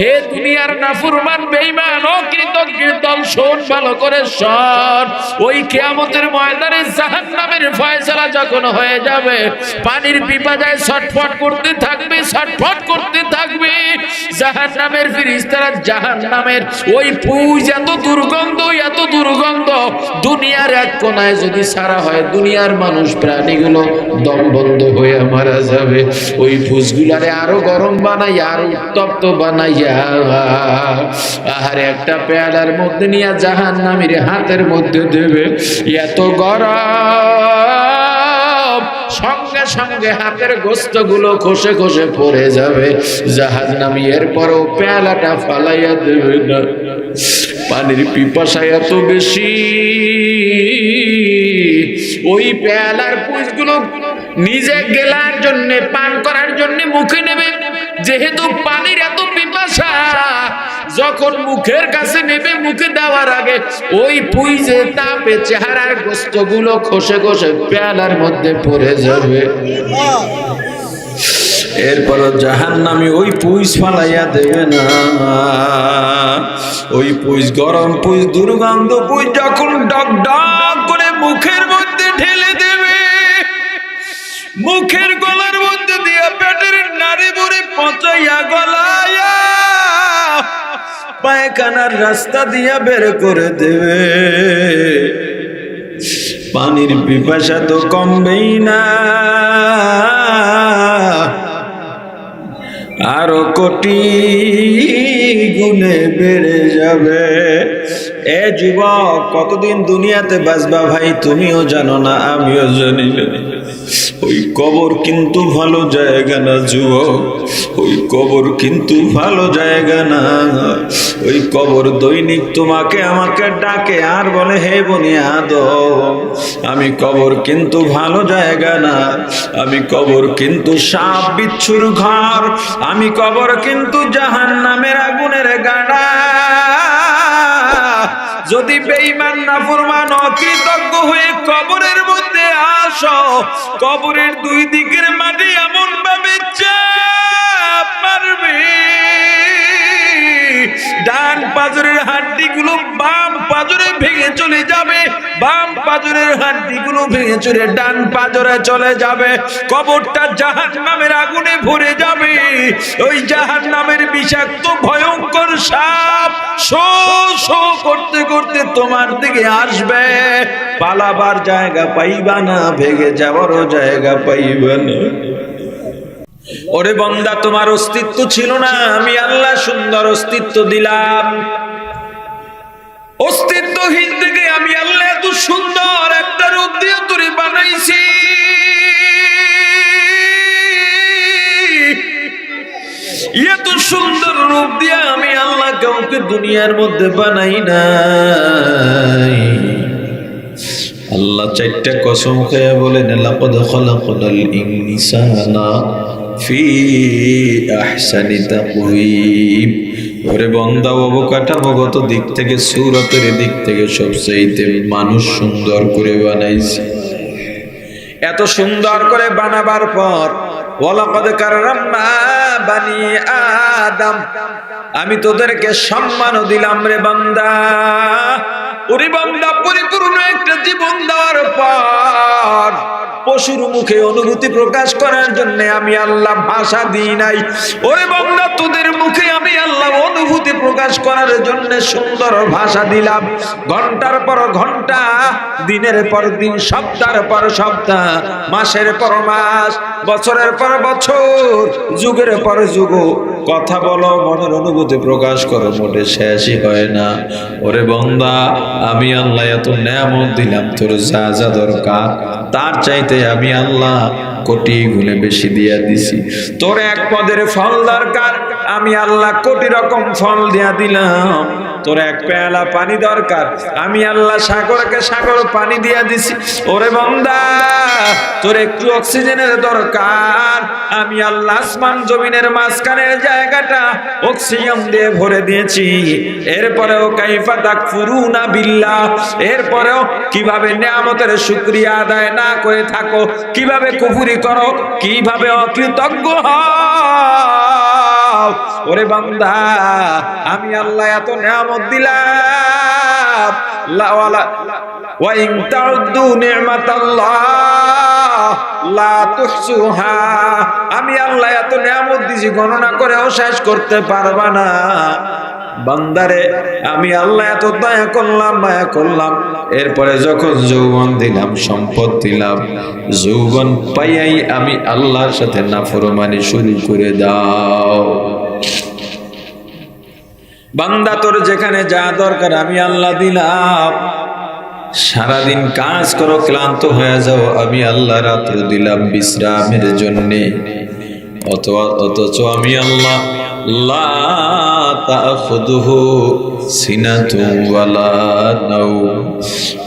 হে দুনিয়ার নাফরমান, বেঈমান ও কৃতজ্ঞের দল, শোন ভালো করে, শোন। ওই কিয়ামতের ময়দানে জাহান্নামের ফয়সালা যখন হয়ে যাবে, পানির পিপাসায় ছটফট করতে থাকবে, ছটফট করতে থাকবে। জাহান্নামের ফিরিস্তারা জাহান্নামের ওই পুজ, এত দুর্গন্ধ এত দুর্গন্ধ, দুনিয়ার এক কোনায় যদি সারা হয়, দুনিয়ার মানুষ প্রাণীগুলো দম বন্ধ হয়ে মারা যাবে। ওই ফুসগুলারে আরও গরম বানাই, আরও উত্তপ্ত বানাইয়া আর একটা পেয়ালার মধ্যে নিয়ে জাহান নামের হাতের মধ্যে দেবে। এত গরম। সঙ্গে সঙ্গে হাতের গোস্তগুলো খসে খসে পড়ে যাবে। জাহাজ নামি এরপরও পেয়ালাটা ফালাইয়া দেবে না। পানির পিপাসা এত বেশি। ওই পেয়ালার পুষগুলো নিজে গেলার জন্য, পান করার জন্যে মুখে নেবে। যেহেতু পানির এত পিপাসা, যখন মুখের কাছে নেবে মুখে দেওয়ার আগে ওই পুইজে তাপে চেহারার গোস্তগুলো খসে খসে পেয়ালার মধ্যে পড়ে যাবে। এরপর জাহান নামে ওই পুইস ফালাইয়া দেবে না। ওই পুইস গরম পুইস দুর্গন্ধ পুইস যখন ডক ডক করে মুখের মধ্যে ঢেলে দেবে মুখের গলার মধ্যে দিয়ে পেটের নাড়ি বুড়ি পচাইয়া গলায়া পায়খানার রাস্তা দিয়া বের করে দেবে। পানির পিপাসা তো কমবেই না। আরও কোটি গুণে বেড়ে যাবে। এ যুবক, কতদিন দুনিয়াতে বাঁচবা ভাই, তুমিও জানো না, আমিও জানি ওই কবর কিন্তু ভালো জায়গা না, যুবক। ওই কবর কিন্তু ভালো জায়গা না। ওই কবর দৈনিক তোমাকে, আমাকে ডাকে আর বলে, হে বনি আদম, আমি কবর কিন্তু ভালো জায়গা না। আমি কবর কিন্তু সাপ বিচ্ছুর ঘর। আমি কবর কিন্তু জাহান নামের আগুনের গাড়া। যদি বেঈমান না ফরমান অকৃতজ্ঞ হয়ে কবরের মধ্যে আসো, কবরের দুই দিকের মাটি এমন ভাবে চাপ মারবে। ডান পাজরের হাড্ডি গুলো বাম পাজরে ভেঙে চলে যাবে, বাম পাজরের হাড্ডি গুলো ভেঙে চলে, ডান পাজরে চলে যাবে। কবরটা জাহান নামের আগুনে ভরে যাবে। ওই জাহান নামের বিষাক্ত, ভয়ঙ্কর সাপ শো শো করতে করতে তোমার দিকে আসবে। পালাবার জায়গা পাইবা না, ভেঙে যাবারও জায়গা পাইবা না। ওরে বন্দা, তোমার অস্তিত্ব ছিল না। আমি আল্লাহ সুন্দর অস্তিত্ব দিলাম। অস্তিত্বহীন থেকে আমি আল্লাহ এত সুন্দর একটা রূপ দিয়ে তোরে বানাইছি। এত সুন্দর রূপ দিয়ে আমি আল্লাহ কাউকে দুনিয়ার মধ্যে বানাই নাই। আল্লাহ চারটা কসম খেয়ে বলেন, লাকদ খলাকনাল ইনসানা ফি আহসানি তাকওয়িম। ওরে বন্দা, অবকাঠামোগত দিক থেকে, সুরতের দিক থেকে সবচেয়ে মানুষ সুন্দর করে বানাইছে। এত সুন্দর করে বানাবার পর আদম। আমি তোদেরকে সম্মানও দিলাম রে বান্দা। ওরে বান্দা, পরিপূর্ণ একটা জীবন দেওয়ার পর পশুর মুখে অনুভূতি প্রকাশ করার জন্য আমি আল্লাহ ভাষা দিই নাই। ওরে বান্দা, তোদের মুখে আমি আল্লাহ অনুভূতি প্রকাশ করার জন্য সুন্দর ভাষা দিলাম। ঘণ্টার পর ঘণ্টা, দিনের পর দিন, সপ্তাহের পর সপ্তাহ, মাসের পর মাস, বছরের পর বছর, যুগের পর যুগ। কথা বলো, মনের অনুভূতি প্রকাশ করো, মোটে শেষই হয় না। ওরে বন্দা, আমি আল্লাহ এত নেয়ামত দিলাম, তোর যা যা দরকার, তার চাইতে আমি আল্লাহ কোটি গুণে বেশি দিয়া দিছি। তোর এক পদের ফল দরকার। আমি আল্লাহ কোটি রকম ফল দিয়া দিলাম। তোর এক পেয়ালা পানি দরকার। আমি আল্লাহ সাগরকে সাগর পানি দিয়া দিছি। ওরে বন্দা, তোর একটু অক্সিজেনের দরকার। আমি আল্লাহ আসমান জমিনের মাঝখানের জায়গাটা অক্সিজেন দিয়ে ভরে দিয়েছি। এরপরেও কাইফা তাকফুরুনা বিল্লাহ। এরপরেও কীভাবে নিয়ামতের শুকরিয়া আদায় না করে থাকো, কীভাবে কুফুরি করো, কীভাবে অকৃতজ্ঞ হয়। দাও। ওরে বান্দা, আমি আল্লাহ এত নিয়ামত দিলাম। লাওয়ালা ওয়া ইন তাউদ্দু নি'মাতাল্লাহ লা তুহসুহা। আমি আল্লাহ এত নিয়ামত দিছি, গণনা করেও শেষ করতে পারবা না। বান্দারে, আমি আল্লাহ এত দয়া করলাম, মায়া করলাম। এরপরে যখন যৌবন দিলাম, সম্পদ দিলাম, যৌবন পাইয়াই আমি আল্লাহর সাথে নাফরমানি শুরু করে দাও। বান্দা তোর যেখানে যা দরকার আমি আল্লাহ দিলাম। সারাদিন কাজ করো, ক্লান্ত হয়ে যাও, আমি আল্লাহ রাত্র দিলাম বিশ্রামের জন্যে। অথবা অথচ আমি আল্লাহ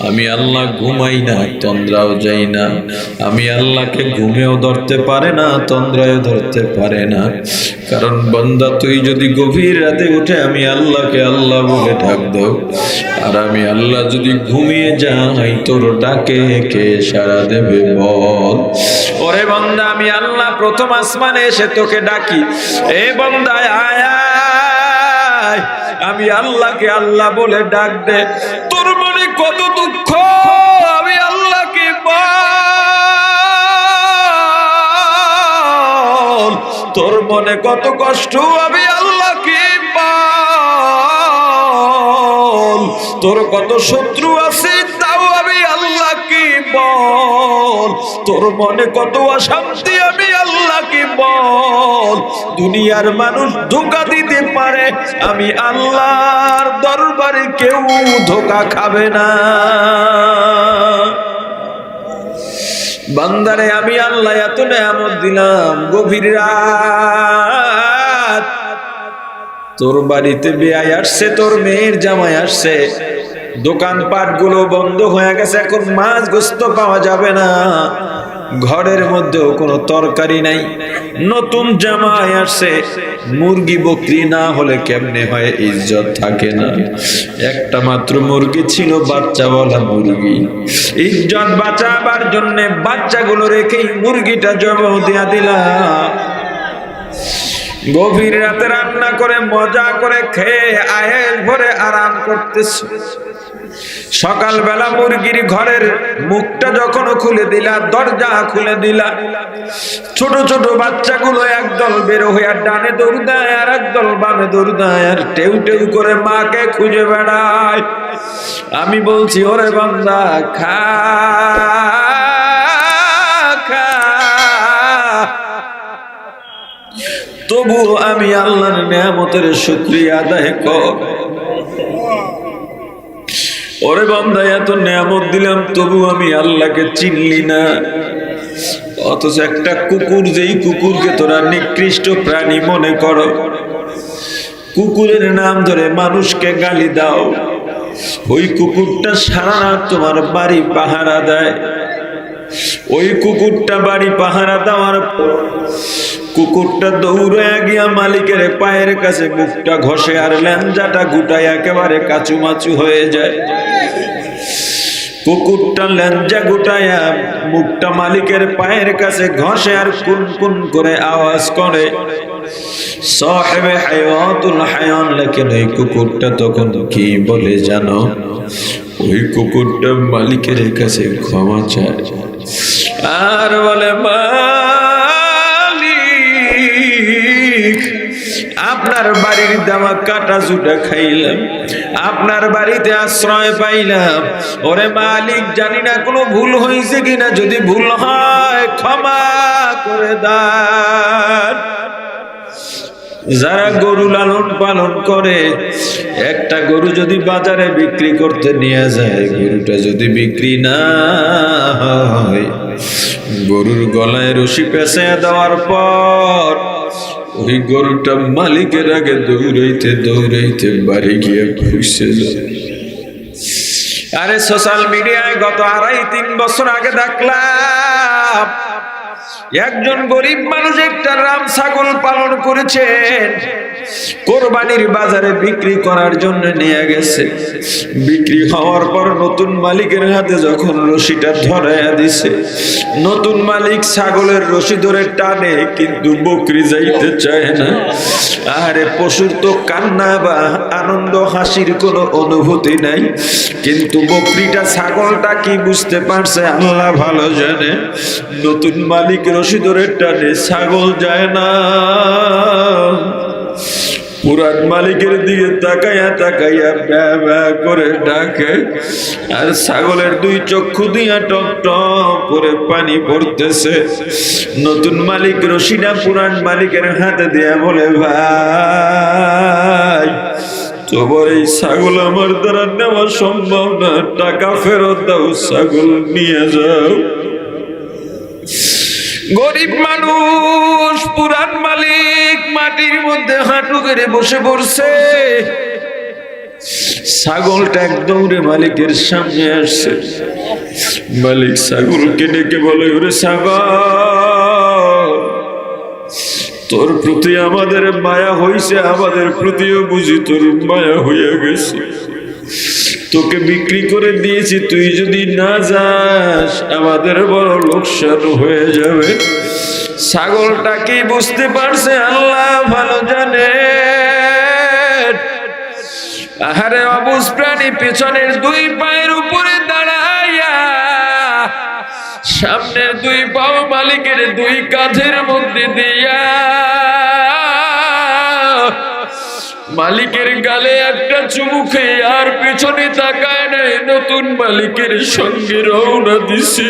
আমি আল্লাহ ঘুমাই না, তন্দ্রাও যাই না। আমি আল্লাহকে ঘুমেও ধরতে পারে না, তন্দ্রায়ও ধরতে পারে না। কারণ বান্দা, তুই যদি গভীর রাতে উঠে আমি আল্লাহকে আল্লাহ বলে ডাক দাও। আর আমি আল্লাহ যদি ঘুমিয়ে যাই, তোর ডাকে কে সারা দেবে বল? ওরে বান্দা, আমি আল্লাহ প্রথম আসমানে এসে তোকে ডাকি, এ বন্দায় আয়। আমি আল্লাহকে আল্লাহ বলে ডাক দে। তোর মনে কত দুঃখ? আমি আল্লাহকে তোর মনে কত কষ্ট? আমি আল্লাহকে তোর কত শত্রু আছে? তাও আমি আল্লাহকে বল তোর মনে কত অশান্তি? বল দুনিয়ার মানুষ ধোকা দিতে পারে। আমি আল্লাহর দরবারে কেউ ধোকা খাবে না। বান্দারে, আমি আল্লাহ এত নেয়ামত দিলাম, গভীর রাত। তোর বাড়িতে বেয়াই আসছে, তোর মেয়ের জামাই আসছে। দোকানপাটগুলো বন্ধ হয়ে গেছে, এখন মাছ গোস্ত পাওয়া যাবে না। ঘরের মধ্যেও কোনো তরকারি নাই। নতুন জামাই আসে মুরগি বকরি না হলে কেমনে হয়, ইজ্জত থাকে না। একটা মাত্র মুরগি ছিল বাচ্চা বলা মুরগি। ইজ্জত বাঁচাবার জন্য বাচ্চাগুলো রেখেই মুরগিটা জবাব দিয়া দিলাম। গভীর রাতে রান্না করে, মজা করে খেয়ে আয়ের ভরে আরাম করতেছে। সকালবেলা মুরগির ঘরের মুখটা যখন খুলে দিলা, দরজা খুলে দিলা। ছোট ছোট বাচ্চাগুলো একদল বের হয়ে ডানে দৌড় দেয় আর একদল বামে দৌড় দেয় আর টেউ টেউ করে মাকে খুঁজে বেড়ায়। আমি বলছি, ওরে বান্দা, খা তবু আমি আল্লাহর নিয়ামতের শুক্রিয়া আদায় কর। ওরে বান্দা, এত নিয়ামত দিলাম, তবু আমি আল্লাহকে চিনলি না। অথচ একটা কুকুর যেই কুকুরকে তোরা নিকৃষ্ট প্রাণী মনে করো, কুকুরের নাম ধরে মানুষকে গালি দাও। ওই কুকুরটা সারা রাত তোমার বাড়ি পাহারা দেয়। ওই কুকুরটা বাড়ি পাহারা দেওয়ার কুকুরটা দৌড়ে গিয়া মালিকের পায়ের কাছে মুখটা ঘষে আর ল্যাঞ্জাটা গুটায় একেবারে কাচুমাচু হয়ে যায়। কুকুরটা ল্যাঞ্জা গুটায়া মুখটা মালিকের পায়ের কাছে ঘষে আর কুন কুন করে আওয়াজ করে। সাহেবে হায়াতুল হায়ান লেখেন ওই কুকুরটা তখন কি বলে জানো? ওই কুকুরটা মালিকের কাছে ক্ষমা চায়। আর বলে আপনার বাড়ির দামা কাটা চুটা খাইলাম, আপনার বাড়িতে আশ্রয় পাইলাম। ওরে মালিক, জানি না কোনো ভুল হয়েছে কিনা, যদি ভুল হয় ক্ষমা করে দান। যারা গরু লালন পালন করে, একটা গরু যদি বাজারে বিক্রি করতে নিয়ে যায়, গরুটা যদি বিক্রি না হয়, গরুর গলায় রশি পেঁচে দেওয়ার পর, ওই গরুটা মালিকের আগে দৌড়াইতে দৌড়াইতে বাড়ি গিয়ে খুঁজছে আরে সোশ্যাল মিডিয়ায় গত আড়াই, তিন বছর আগে দেখলাম একজন গরিব মানুষ একটা রাম ছাগল পালন করেছেন কোরবানির বাজারে বিক্রি করার জন্য নিয়ে গেছে। বিক্রি হওয়ার পর নতুন মালিকের হাতে যখন রশিটা ধরাইয়া দিছে, নতুন মালিক ছাগলের রশি ধরে টানে, কিন্তু বকরি যাইতে চায় না। আরে পশুর তো কান্না বা আনন্দ, হাসির কোনো অনুভূতি নাই। কিন্তু বকরিটা, ছাগলটা কি বুঝতে পারছে আল্লাহ ভালো জানে। নতুন মালিক রশি ধরে টানে, ছাগল যায় না। পুরান মালিকের দিকে তাকাইয়া তাকাইয়া ব্যা ব্যা করে ডাকে, আর ছাগলের দুই চক্ষু দিয়া টক টক করে পানি পড়তেছে। নতুন মালিক রশিনা পুরান মালিকের হাতে দিয়া বলে, ভাই, তোমার এই ছাগল আমার দ্বারা নেওয়া সম্ভব না। টাকা ফেরত দাও, ছাগল নিয়ে যাও। গরিব মানুষ, পুরান মালিক, মাটির মধ্যে হাঁটু করে বসে পড়ছে। ছাগলটা একদম রে মালিকের সামনে আসছে। মালিক ছাগলকে ডেকে বলে, ওরে ছাগল, তোর প্রতি আমাদের মায়া হইছে, আমাদের প্রতিও বুঝি তোর মায়া হইয়া গেছে। তোকে বিক্রি করে দিয়েছি, তুই যদি না যাস, আমাদের বড় লোকসান হয়ে যাবে। ছাগলটা কি বুঝতে পারছে, আল্লাহ ভালো জানে। আহারে, অবুজ প্রাণী পেছনের দুই পায়ের উপরে দাঁড়াইয়া, সামনের দুই পাও মালিকের দুই কাঁধের মধ্যে দিয়া মালিকের গালে একটা চুমু খেয়ে আর পেছনে তাকায় নাই, নতুন মালিকের সঙ্গে রওনা দিছে।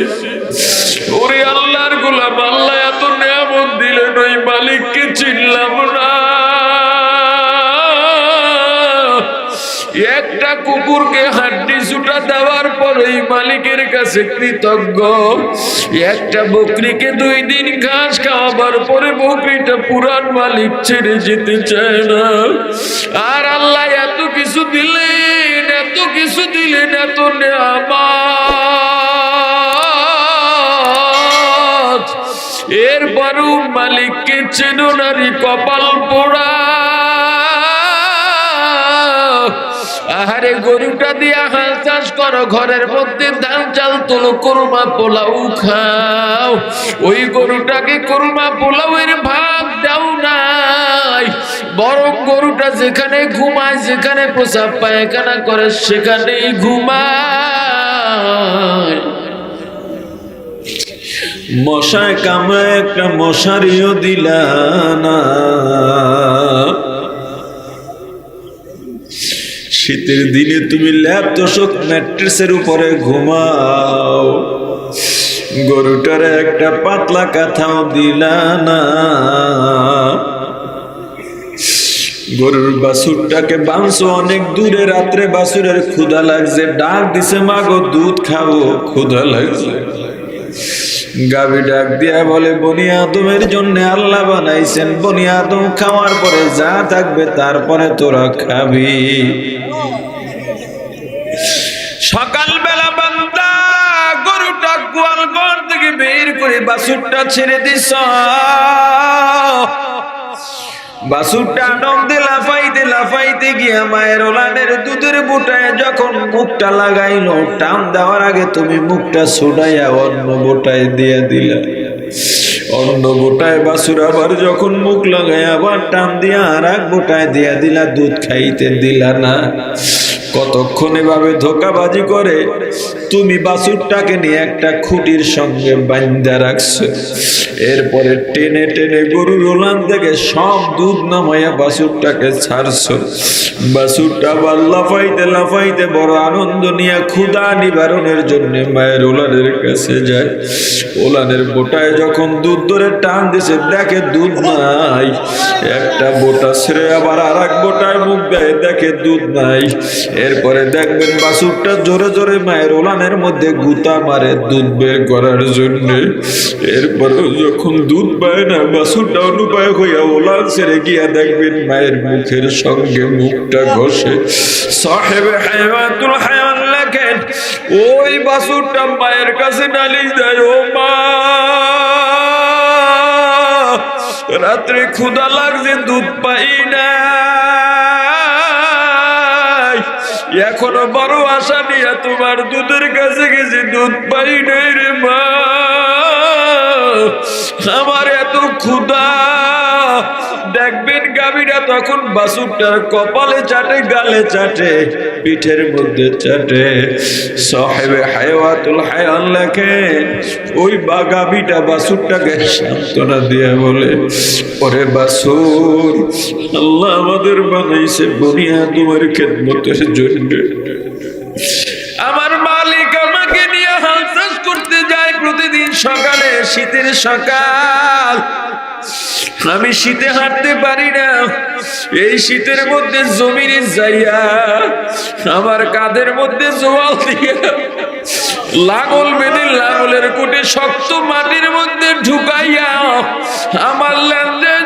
ওরে আল্লাহর গোলাম, আল্লাহ এত নিয়ামত দিলেন, ওই মালিককে চিনলাম না। কুকুরকে হাড্ডি সুটা দেওয়ার পর ওই মালিকের কাছে কৃতজ্ঞ। একটা বকরিকে দুই দিন ঘাস খাওয়াবার পরে বকরিটা পুরান মালিক ছেড়ে যেতে চায় না। আর আল্লাহ এত কিছু দিলেন, এত কিছু দিলেন, এত নেয়ামত। এরপরও মালিককে চেনো নারী কপাল পোড়া আহারে গরুটা দিয়া হাল চাষ করো, ঘরের মধ্যে ধান চাল তোলো করমা পোলাও খাও। ওই গরুটাকে করমা পোলাওয়ের ভাগ দাও নাই। বরং গরুটা যেখানে ঘুমায়, যেখানে প্রসাব পায়খানা করে, সেখানেই ঘুমায়। মশায় কামড়ায় একটা মশারিও দিলা না। শীতের দিনে তুমি ল্যাব তোষক ম্যাট্রেসের উপরে ঘুমাও। গরুটার একটা পাতলা কাথাও দিলা না। গরুর বাসুরটাকে বাঁধছো অনেক দূরে, রাত্রে বাছুরের ক্ষুধা লাগছে। ডাক দিছে, মাগো, দুধ খাব ক্ষুধা লাগছে। গাবি ডাক দিয়া বলে, বনি আদমের জন্য আল্লাহ বানাইছেন। বনি আদম খাওয়ার পরে যা থাকবে তারপরে তোরা খাবি। বের করে বাসুরটা ছেড়ে দিস। বাসুরটা আনন্দে লাফাইতে লাফাইতে গিয়া মায়ের ওলানের দুধের বুটায় যখন মুখটা লাগাইলো, টান দেওয়ার আগে তুমি মুখটা ছুটাইয়া অন্য বোটায় দিয়া দিলা। অন্য বোটায় বাসুর আবার যখন মুখ লাগাই আবার টান দিয়া আর এক বোটায় দিয়া দিলা, দুধ খাইতে দিলা না। কতক্ষণ এভাবে ধোকাবাজি করে তুমি বাসুরটাকে নিয়ে একটা খুঁটির সঙ্গে বান্ধা রাখছো। এরপরে টেনে টেনে গরুর ওলান থেকে সব দুধ নামাইয়া বাসুরটাকে ছাড়ছো। বাসুরটা আবার লাফাইতে লাফাইতে বড় আনন্দ নিয়ে ক্ষুধা নিবারণের জন্য মায়ের ওলানের কাছে যায়। ওলানের বোটায় যখন দুধ ধরে টান দিছে, দেখে দুধ নাই। একটা বোটা ছেড়ে আবার আর এক বোটায় মুখ দেয়, দেখে দুধ নাই। এরপরে দেখবেন বাসুরটা জোরে জোরে মায়ের ওলানের মধ্যে গুতা মারে দুধ বের করার জন্য। এরপরে যখন দুধ পায় না, বাসুরটা অনুপায় হইয়া ওলান ছেড়ে গিয়া দেখবেন মায়ের মুখের সঙ্গে মুখটা ঘষে। সাহেবে হায়াতুল হায়ান লেখেন, ওই বাসুরটা মায়ের কাছে নালিশ দেয়, ও মা, রাত্রে ক্ষুদা লাগছে, দুধ পাই না। এখনও বড় আশা নিয়ে তোমার দুধের কাছে গেছি, দুধ পাই নাই রে মা। আমার এত ক্ষুধা। দেখবেন গাভীরা তখন বাসুরটার কপালে চাটে, গালে চাটে, পিঠের মধ্যে চাটে। সাহেবে হায়াতুল হায়ান লেখে, ওই বা গাভীটা বাসুরটাকে সান্ত্বনা দিয়ে বলে, ওরে বাসুর, আল্লাহ আমাদের বানাইছে বনিয়া তোমার খেদমতের জন্য। আমার মালিক আমাকে নিয়ে হাল করতে যায় প্রতিদিন সকালে, শীতের সকাল। আমি শীতে হাঁটতে পারি না। এই শীতের মধ্যে জমিনে যাইয়া আমার কাঁধের মধ্যে জোয়াল দিয়ে লাঙল বেঁধে লাঙলের কুটে শক্ত মাটির মধ্যে ঢুকাইয়া আমার দেয়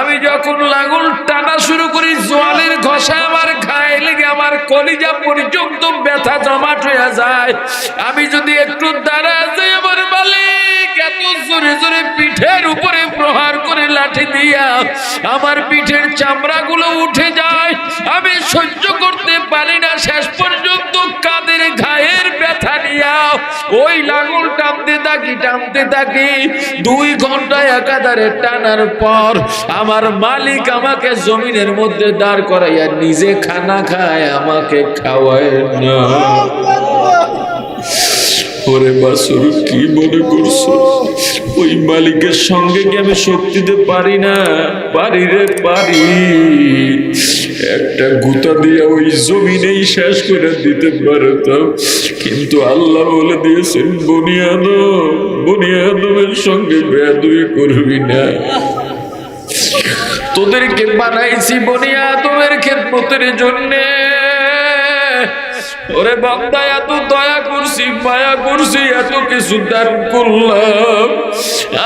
আমি যখন লাঙল টানা শুরু করি, জোয়ালের ঘষা আমার ঘায়ে লেগে আমার কলিজা পর্যন্ত ব্যথা জমাট হয়ে যায়। আমি যদি একটু দাঁড়া যাই আমার জোরে পিঠের উপরে প্রহার করে লাঠি আমার পিঠের চামড়াগুলো উঠে যায়। আমি সহ্য করতে পারি না, শেষ পর্যন্ত ঘায়ের ব্যথা ওই লাঙল টানতে থাকি দুই ঘণ্টা একাধারে টানার পর আমার মালিক আমাকে জমিনের মধ্যে দাঁড় করাইয়া নিজে খানা খায়, আমাকে খাওয়ায় না। ওরে বাসুর কি মনে করছ ওই মালিকের সঙ্গে কি আমি শক্তিতে পারি না? পারি রে, পারি। একটা গুতা দিয়ে ওই জমিনেই শেষ করে দিতে পারতাম। কিন্তু আল্লাহ বলে দিয়েছেন বনিয়ানো বনিয়াদমের সঙ্গে বেয়াদুই করবি না। তোদেরকে বানাইছি বনিয়া? বনিয়াদমের খেদমতের জন্যে। ওরে বান্দা, এত দয়া করছি, মায়া করছি, এত কিছু দান করলাম।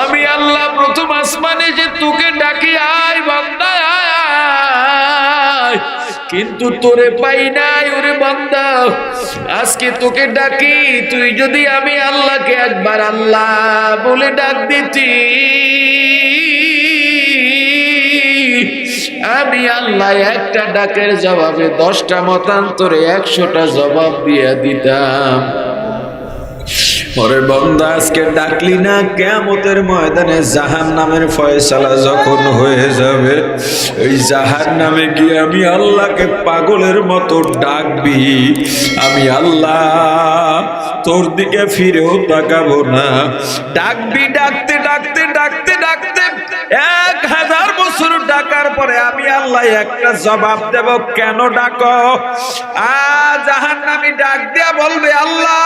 আমি আল্লাহ প্রথম আসমানে যে তোকে ডাকি, আয় বান্দা। কিন্তু তোরে পাই নাই, ওরে বান্দা। আজকে তোকে ডাকি, তুই যদি আমি আল্লাহকে একবার আল্লাহ বলে ডাক দিতি। আমি আল্লাহ একটা ডাকের জবাবে দশটা মতান্তরে একশোটা জবাব দিয়ে দিতাম। ওরে বন্দা, আজকে ডাকলি না কেমতের ময়দানে জাহান নামের ফয়সালা যখন হয়ে যাবে, ওই জাহান নামে গিয়ে আমি আল্লাহকে পাগলের মতো ডাকবি। আমি আল্লাহ তোর দিকে ফিরেও তাকাবো না। ডাকবি, ডাকতে ডাকতে ডাকতে ডাকতে, এক হাজার বছর ডাকার পরে আমি আল্লাহ একটা জবাব দেব, কেন ডাকো? আ জাহান নামি ডাক দিয়া বলবে, আল্লাহ,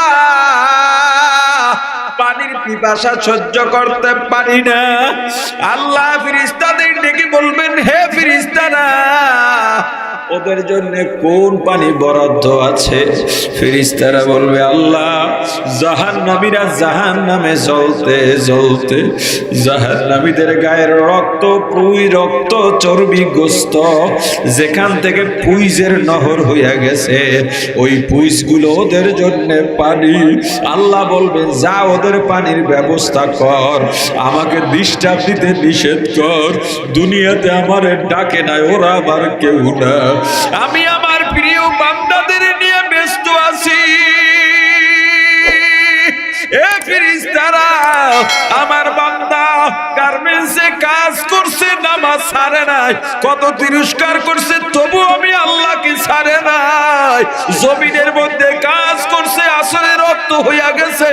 পানির পিপাসা সহ্য করতে পারি না। আল্লাহ ফিরিস্তাদের ডেকে বলবেন, হে ফিরিস্তারা ওদের জন্য কোন পানি বরাদ্দ আছে? ফিরিস্তারা বলবে, আল্লাহ জাহান নামীরা জাহান নামে জ্বলতে জ্বলতে জাহান নামীদের গায়ের রক্ত, পুই রক্ত, চর্বি গোস্ত যেখান থেকে পুইজের নহর হইয়া গেছে, ওই পুইজগুলো ওদের জন্য পানি। আল্লাহ বলবে যা ওদের পানির ব্যবস্থা কর, আমাকে ডিস্টার্ব দিতে নিষেধ কর। দুনিয়াতে আমার ডাকে নাই, ওরা আবার কেউ না। আমি আমার প্রিয় বান্দাদের নিয়ে ব্যস্ত আছি। আমার বান্দা গার্মেন্টসে কাজ করছে, নামাজ ছাড়ে নাই। কত তিরস্কার করছে তবু আমি আল্লাহকে ছাড়ে নাই। জমিনের মধ্যে কাজ করছে আসলে রক্ত হইয়া গেছে।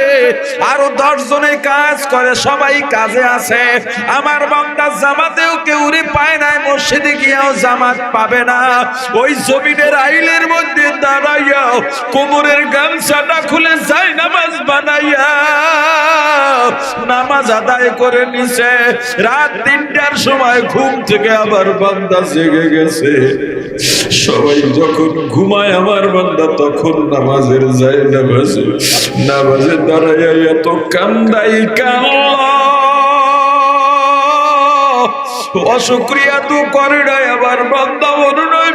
আরও দশ জনে কাজ করে, সবাই কাজে আছে। আমার বান্দা জামাতেও কেউ রে পায় নাই, মসজিদে গিয়েও জামাত পাবে না। ওই জমিনের আইলের মধ্যে দাঁড়াইয়া কোমরের গামছাটা খুলে যায়, নামাজ বানাইয়া। নামাজ আদায় করে নিছে। রাত তিনটার সময় ঘুম থেকে আবার বান্দা জেগে গেছে। সবাই যখন ঘুমায় আমার বান্দা, তখন নামাজের যায় নামাজে নামাজে দাঁড়াইয়া এত কান্দাই কান্লা অসুক্রিয়া তো করে আবার বান্দা অনুনয়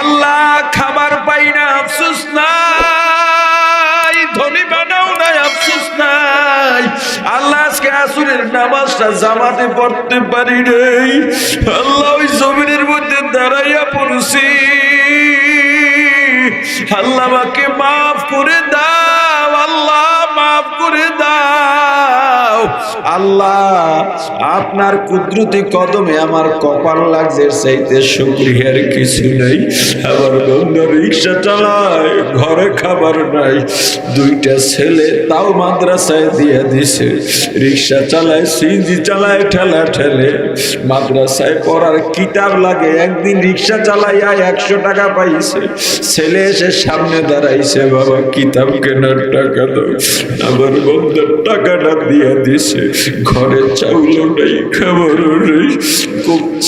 আল্লাহ খাবার পাই না, আফসুস নাই। ধনী বানাও নাই আফসুস নাই। আল্লাহ আজকে আসুরের নামাজটা জামাতে পড়তে পারি রে আল্লাহ ওই জমিনের মধ্যে দাঁড়াইয়া পড়ছি। আল্লাহ আমাকে মাফ করে দাও। আল্লাহ, আপনার কুদরতি কদমে আমার কপাল লাগছে চাইতে শুক্রিয়ার কিছু নেই। আমার বন্ধু রিক্সা চালায়, ঘরে খাবার নাই। দুইটা ছেলে তাও মাদ্রাসায় দিয়ে দিছে। রিক্সা চালায় সিজি চালায়, ঠেলা ঠেলে। মাদ্রাসায় পড়ার কিতাব লাগে, একদিন রিক্সা চালাইয়া একশো টাকা পাইছে। ছেলে এসে সামনে দাঁড়াইছে, বাবা, কিতাব কেনার টাকা দাও। আমার বন্ধুর টাকাটা দিয়ে দিছে। ঘরে চাউলও নেই। খাবারও নেই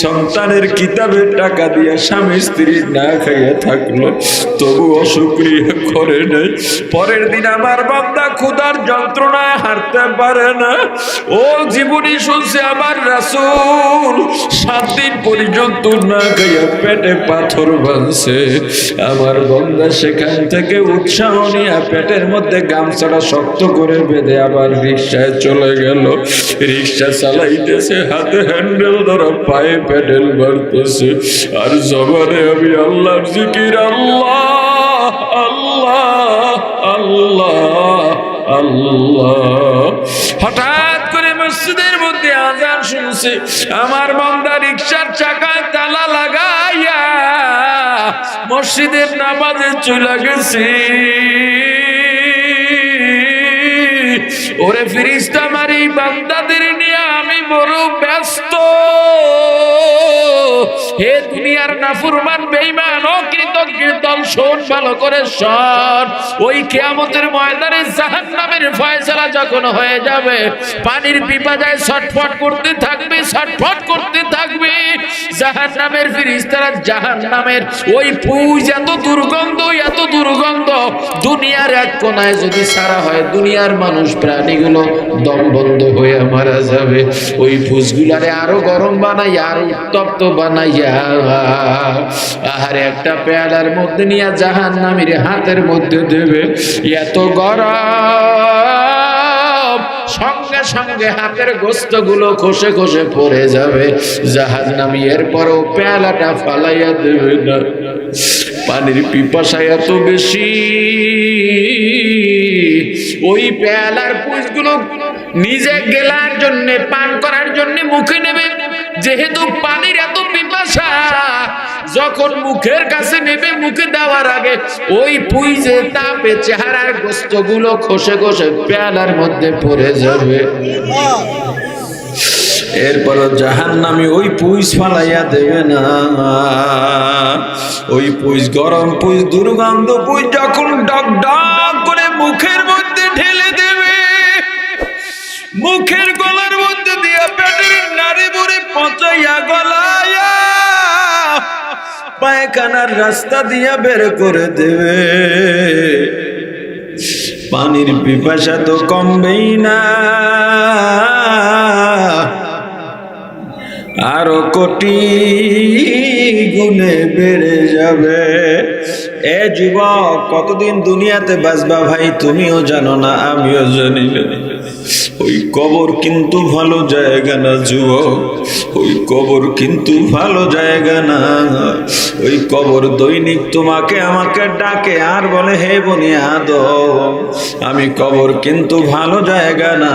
সন্তানের কিতাবের টাকা দিয়ে স্বামী স্ত্রী না খাইয়া থাকল তবু অসুক্রিয়া করে নাই। পরের দিন আমার বান্দা ক্ষুধার যন্ত্রণায় হারতে পারে না। ও জীবনী শুনছে আমার রাসূল। সাত দিন পর্যন্ত না খাইয়া পেটে পাথর বাঁধছে আমার বন্দা সেখান থেকে উৎসাহ নিয়ে পেটের মধ্যে গামছাটা শক্ত করে বেঁধে আবার রিক্সায় চলে গেল। রিক্সা চালাইতেছে, হাতে হ্যান্ডেল ধরা, পায়ে প্যাডেল মারতেছে। আর জবানে আমি আল্লাহর জিকির, আল্লাহ আল্লাহ আল্লাহ আল্লাহ। হঠাৎ করে মসজিদের মধ্যে আজান শুনছে, আমার বান্দা রিক্সার চাকায় তালা লাগাইয়া মসজিদের নামাজে চলে গেছে। ওরে ফিরিস্তা মারি বান্দাদের নিয়ে আমি বড় ব্যস্ত। হে দুনিয়ার নাফরমান, বেঈমান ও কৃতজ্ঞের দল, শোন ভালো করে, শোন। ওই কিয়ামতের ময়দানে জাহান্নামের ফয়সালা যখন হয়ে যাবে, পানির পিপাসায় ছটফট করতে থাকবে, ছটফট করতে থাকবে। জাহান্নামের ফিরিস্তারা জাহান্নামের ওই পুজ, এত দুর্গন্ধ এত দুর্গন্ধ, দুনিয়ার এক কোনায় যদি সারা হয়, দুনিয়ার মানুষ প্রাণীগুলো দম বন্ধ হয়ে মারা যাবে। ওই ফুসগুলারে আরও গরম বানাই, আরও উত্তপ্ত বানাইয়া আর একটা পেয়ালার মধ্যে নিয়ে জাহান নামের হাতের মধ্যে দেবে। এত গরম। সঙ্গে সঙ্গে হাতের গোস্তগুলো খসে খসে পড়ে যাবে। জাহাজ নামি এরপরও পেয়ালাটা ফালাইয়া দেবে না। পানির পিপাসা এত বেশি। ওই পেয়ালার পুষগুলো নিজে গেলার জন্য, পান করার জন্য মুখে নেবে। যেহেতু পানির এত যখন মুখের কাছে নেবে মুখে দেওয়ার আগে, ওই পুইজে তাপে চেহারার গোস্তগুলো খসে খসে পেয়ালার মধ্যে পড়ে যাবে। এরপর জাহান নামে ওই পুইস ফালাইয়া দেবে না। ওই পুইস গরম পুইস দুর্গন্ধ পুইস যখন ডক ডক করে মুখের মধ্যে ঢেলে দেবে, মুখের গলার মধ্যে দিয়া পেটের নারী ভরে পচাইয়া গলায়া পায়খানার রাস্তা দিয়া বের করে দেবে। পানির পিপাসা তো কমবেই না। আরও কোটি গুণে বেড়ে যাবে। এ যুবক, কতদিন দুনিয়াতে বাঁচবা ভাই, তুমিও জানো না, আমিও জানি ওই কবর কিন্তু ভালো জায়গা না, যুবক। ওই কবর কিন্তু ভালো জায়গা না। ওই কবর দৈনিক তোমাকে, আমাকে ডাকে আর বলে, হে বনি আদম, আমি কবর কিন্তু ভালো জায়গা না।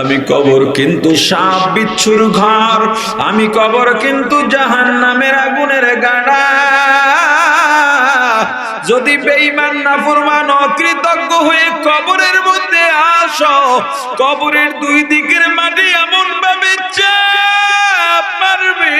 আমি কবর কিন্তু সাপ বিচ্ছুর ঘর। আমি কবর কিন্তু জাহান নামের আগুনের গাড়া। যদি বেঈমান, নাফরমান অকৃতজ্ঞ হয়ে কবরের মধ্যে আসো, কবরের দুই দিকের মাটি এমন ভাবে চাপ মারবে।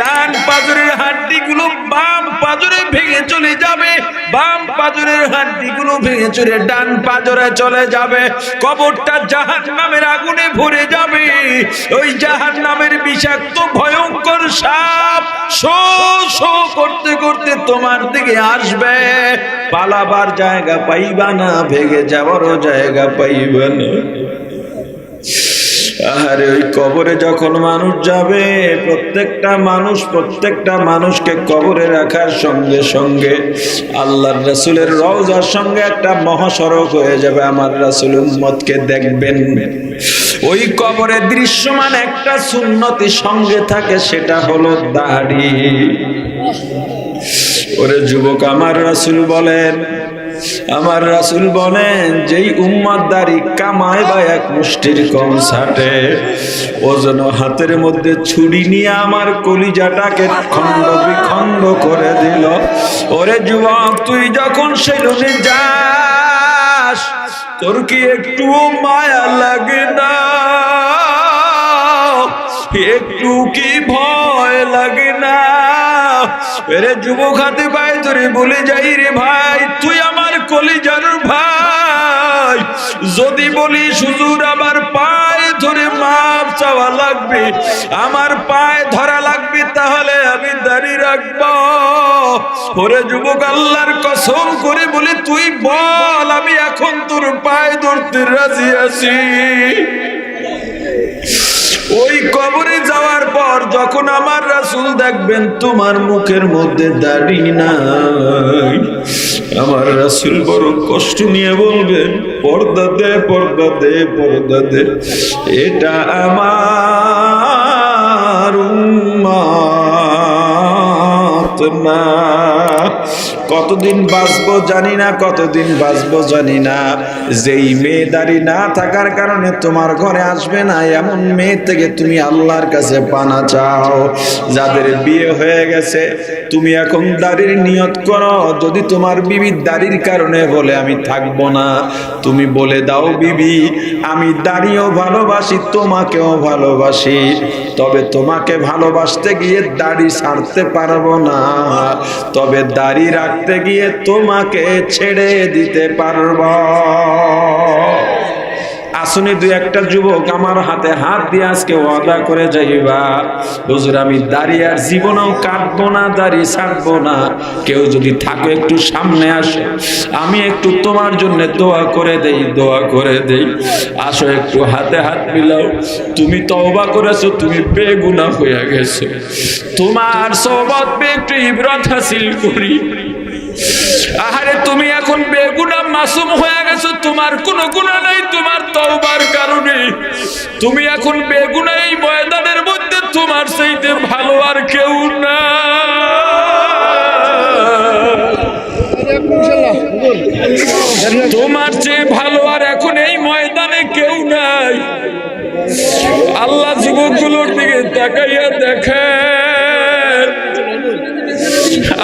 ডান পাজরের হাড্ডিগুলো বাম পাজরে ভেঙে চলে যাবে। বাম পাজরের হাড্ডিগুলো ভেঙে চলে, ডান পাজরে চলে যাবে। কবরটা জাহান নামের আগুনে ভরে যাবে। ওই জাহান নামের বিষাক্ত, ভয়ঙ্কর সাপ শো শো করতে করতে তোমার দিকে আসবে। পালাবার জায়গা পাইবা না, ভেঙে যাওয়ারও জায়গা পাইবা না। আরে ওই কবরে যখন মানুষ যাবে, প্রত্যেকটা মানুষ প্রত্যেকটা মানুষকে কবরে রাখার সঙ্গে সঙ্গে আল্লাহর রাসুলের রওজার সঙ্গে একটা মহাসড়ক হয়ে যাবে, আমার রাসুল উম্মতকে দেখবেন। ওই কবরে দৃশ্যমান একটা সুন্নতি সঙ্গে থাকে, সেটা হলো দাড়ি। ওরে যুবক, আমার রাসুল বলেন আমার রাসূল বলেন, যেই উম্মাদ দাড়ি কামায় বা এক মুষ্টির কম ছাটে, ও যেন হাতের মধ্যে ছুরি নিয়ে আমার কলিজাটাকে খণ্ড বিখণ্ড করে দিল। ওরে যুবক, তুই যখন সেলুনে যাস, তোর কি একটু মায়া লাগে না? একটু কি ভয় লাগে না? এরে যুবক হাতে পায়ে ধরে বলে যাই রে ভাই, তুই আমার কলিজার ভাই। যদি বলি সুজুর আমার পায়ে ধরে মাপ চাওয়া লাগবে, আমার পায়ে ধরা লাগবে, তাহলে আমি দাঁড়িয়ে রাখব। ওরে যুবক, আল্লাহর কসম করে বলি, তুই বল, আমি এখন তোর পায়ে ধরতে রাজি আছি। ওই কবরে যাওয়ার পর যখন আমার রাসুল দেখবেন তোমার মুখের মধ্যে দাড়ি নাই, আমার রাসুল বড় কষ্ট নিয়ে বলবেন, পর্দা দে পর্দা দে পর্দা দে, এটা আমার উম্মত না কতদিন বাঁচবো জানি না, কতদিন বাঁচবো জানি না। যেই মেয়ে দাড়ি না থাকার কারণে তোমার ঘরে আসবে না, এমন মেয়ে থেকে তুমি আল্লাহর কাছে পানা চাও। যাদের বিয়ে হয়ে গেছে, তুমি এখন দাড়ির নিয়ত করো। যদি তোমার বিবি দাড়ির কারণে বলে, আমি থাকব না, তুমি বলে দাও, বিবি, আমি দাড়িও ভালোবাসি, তোমাকেও ভালোবাসি। তবে তোমাকে ভালোবাসতে গিয়ে দাড়ি ছাড়তে পারব না। তবে দাড়ি রাখতে গিয়ে তোমাকে ছেড়ে দিতে পারব। আসুনি দুই একটা যুবক আমার হাতে হাত দিয়ে আজকে ওয়াদা করে যাইবা। হুজুর, আমি দাঁড়িয়ে আর জীবনেও কাটবো না দাড়ি ছাড়বো না। কেউ যদি থাকো একটু সামনে আসে, আমি একটু তোমার জন্য দোয়া করে দেই, দোয়া করে দেই। আসো একটু হাতে হাত মিলাও। তুমি তওবা করেছ, তুমি বেগুনা হয়ে গেছো। তোমার সবত একটু ইবরত হাসিল করি। আহারে, তুমি এখন বেগুনা মাসুম হয়ে গেছো, তোমার কোনো গুণা নাই, তোমার তওবার কারণে। তুমি এখন বেগুনা এই ময়দানের মধ্যে, তোমার সেইতে ভালো আর কেউ না। তোমার চেয়ে ভালো আর এখন এই ময়দানে কেউ নাই। আল্লাহ যুবকগুলোর দিকে তাকাইয়া দেখেন।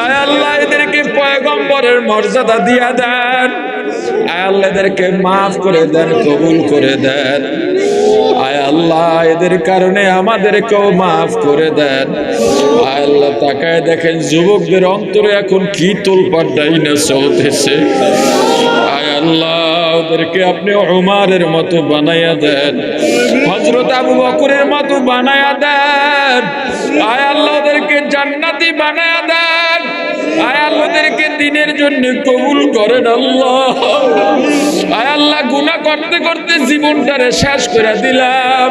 আয় আল্লাহ, এদেরকে পয়গম্বরের মর্যাদা দিয়া দেন। আয় আল্লাহ, এদেরকে মাফ করে দেন, কবুল করে দেন। আয় আল্লাহ, এদের কারণে আমাদেরকেও মাফ করে দেন। আয় আল্লাহ, তাকায় দেখেন যুবকদের অন্তরে এখন কি তোলপাট ডাইনা চলতেছে আয় আল্লাহ ওদেরকে আপনি উমারের মতো বানাইয়া দেন। হজরত আবু বকরের মতো বানাইয়া দেন। আয় আল্লাহ ওদেরকে জান্নাতি বানাইয়া দেন। আয় আল্লাহ ওদেরকে দিনের জন্য কবুল করেন আল্লাহ। আয় আল্লাহ, গুনাহ করতে করতে জীবনটারে শেষ করে দিলাম।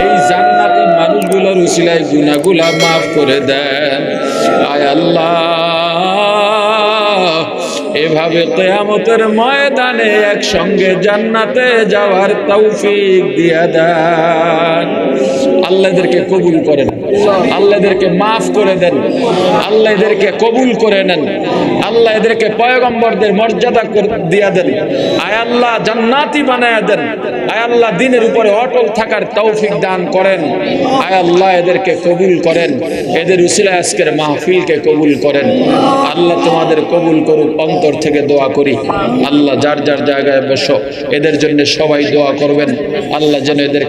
এই জান্নাতি মানুষগুলোর উসিলায় গুনাহগুলা মাফ করে দেন। আয় আল্লাহ। এভাবে কেয়ামতের ময়দানে একসঙ্গে জান্নাতে যাওয়ার তৌফিক দিয়া দেন। আল্লাহদেরকে কবুল করেন। আল্লাহদেরকে মাফ করে দেন। আল্লাহ এদেরকে কবুল করে নেন। আল্লাহ এদেরকে পয়গম্বরদের মর্যাদা দিয়া দেন। আয় আল্লাহ জান্নাতি দেন। আয় আল্লাহ দিনের উপরে অটল থাকার তৌফিক দান করেন। আয় আল্লাহ এদেরকে কবুল করেন। এদের আজকের মাহফিলকে কবুল করেন। আল্লাহ তোমাদের কবুল করুক, অন্তর থেকে দোয়া করি। আল্লাহ যার যার জায়গায় বসো, এদের জন্য সবাই দোয়া করবেন। আল্লাহ যেন এদের